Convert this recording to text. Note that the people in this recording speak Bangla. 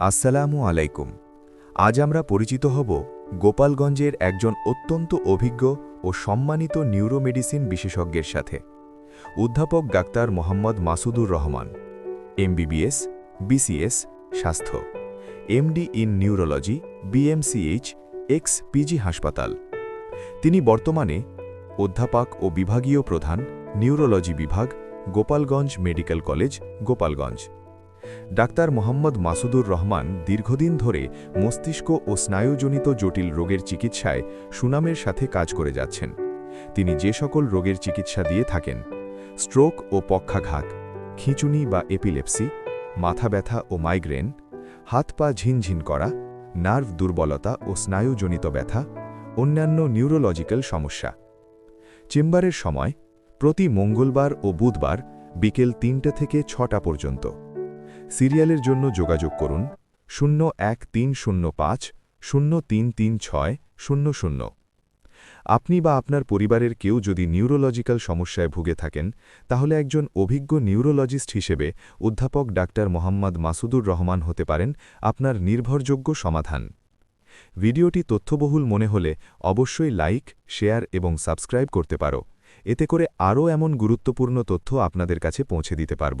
আসসালামু আলাইকুম। আজ আমরা পরিচিত হব গোপালগঞ্জের একজন অত্যন্ত অভিজ্ঞ ও সম্মানিত নিউরোমেডিসিন বিশেষজ্ঞের সাথে। অধ্যাপক doctor Mohammad Masudur Rahman, MBBS, BCS, স্বাস্থ্য, MD in neurology, BMCH, ex PG হাসপাতাল। তিনি বর্তমানে অধ্যাপক ও বিভাগীয় প্রধান, নিউরোলজি বিভাগ, Gopalganj medical college, Gopalganj. Doctor Mohammad Masudur Rahman দীর্ঘদিন ধরে মস্তিষ্ক ও স্নায়ুজনিত জটিল রোগের চিকিৎসায় সুনামের সাথে কাজ করে যাচ্ছেন। তিনি যে সকল রোগের চিকিৎসা দিয়ে থাকেন, স্ট্রোক ও পক্ষাঘাত, খিঁচুনি বা এপিলেপসি, মাথা ব্যথা ও মাইগ্রেন, হাত পা ঝিনঝিন করা, নার্ভ দুর্বলতা ও স্নায়ুজনিত ব্যথা, অন্যান্য নিউরোলজিক্যাল সমস্যা। চেম্বারের সময় প্রতি মঙ্গলবার ও বুধবার বিকেল তিনটে থেকে ছটা পর্যন্ত সিরিয়ালের জন্য যোগাযোগ করুন শূন্য এক তিন শূন্য পাঁচ শূন্য তিন তিন ছয় শূন্য শূন্য। আপনি বা আপনার পরিবারের কেউ যদি নিউরোলজিক্যাল সমস্যায় ভুগে থাকেন, তাহলে একজন অভিজ্ঞ নিউরোলজিস্ট হিসেবে অধ্যাপক ডাক্তার মোহাম্মদ মাসুদুর রহমান হতে পারেন আপনার নির্ভরযোগ্য সমাধান। ভিডিওটি তথ্যবহুল মনে হলে অবশ্যই লাইক, শেয়ার এবং সাবস্ক্রাইব করতে পারো। এতে করে আরও এমন গুরুত্বপূর্ণ তথ্য আপনাদের কাছে পৌঁছে দিতে পারব।